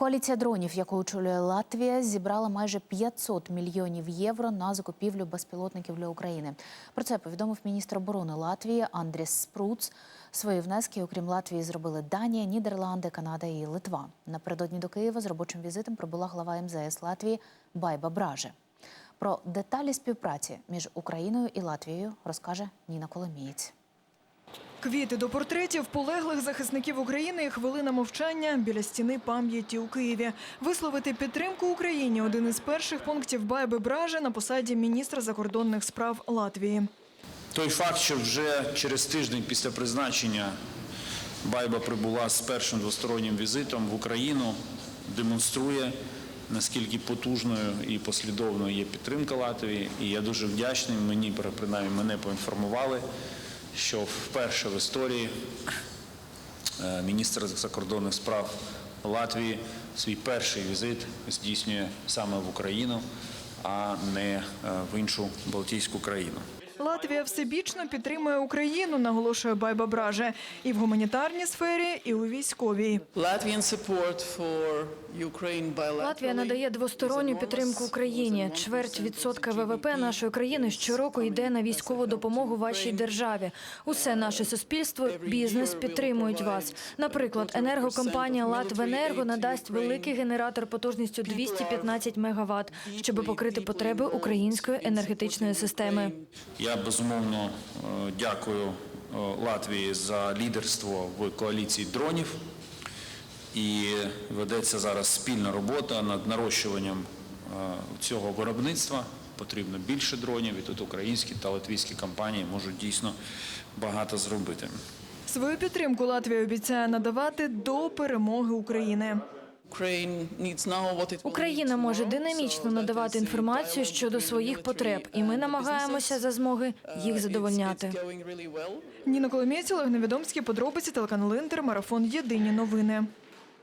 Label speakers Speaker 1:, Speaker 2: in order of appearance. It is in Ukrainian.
Speaker 1: Коаліція дронів, яку очолює Латвія, зібрала майже 500 мільйонів євро на закупівлю безпілотників для України. Про це повідомив міністр оборони Латвії Андріс Спруц. Свої внески, окрім Латвії, зробили Данія, Нідерланди, Канада і Литва. Напередодні до Києва з робочим візитом прибула глава МЗС Латвії Байба Браже. Про деталі співпраці між Україною і Латвією розкаже Ніна Коломієць.
Speaker 2: Квіти до портретів полеглих захисників України і хвилина мовчання біля стіни пам'яті у Києві. Висловити підтримку Україні – один із перших пунктів Байби Бражи на посаді міністра закордонних справ Латвії.
Speaker 3: Той факт, що вже через тиждень після призначення Байба прибула з першим двостороннім візитом в Україну, демонструє, наскільки потужною і послідовною є підтримка Латвії. І я дуже вдячний, мені принаймні мене поінформували, що вперше в історії е, міністр закордонних справ Латвії свій перший візит здійснює саме в Україну, а не е, в іншу Балтійську країну.
Speaker 2: Латвія всебічно підтримує Україну, наголошує Байба Браже, і в гуманітарній сфері, і у військовій.
Speaker 4: Латвія надає двосторонню підтримку. Україні. Чверть відсотка ВВП нашої країни щороку йде на військову допомогу вашій державі. Усе наше суспільство, бізнес підтримують вас. Наприклад, енергокомпанія «Латвенерго» надасть великий генератор потужністю 215 МВт, щоб покрити потреби української енергетичної системи.
Speaker 3: Я безумовно е, дякую е, Латвії за лідерство в коаліції дронів. І ведеться зараз спільна робота над нарощуванням е, цього виробництва. Потрібно більше дронів, і тут українські та латвійські компанії можуть дійсно багато зробити.
Speaker 2: Свою підтримку Латвія обіцяє надавати до перемоги України.
Speaker 5: Ukraine needs now what it will
Speaker 4: Україна може динамічно надавати інформацію щодо своїх потреб, і ми намагаємося за змоги
Speaker 5: Uh,
Speaker 4: їх задовольняти.
Speaker 2: Ніна Коломієць, Олег Невідомський, подробиці телеканал Інтер, марафон Єдині новини.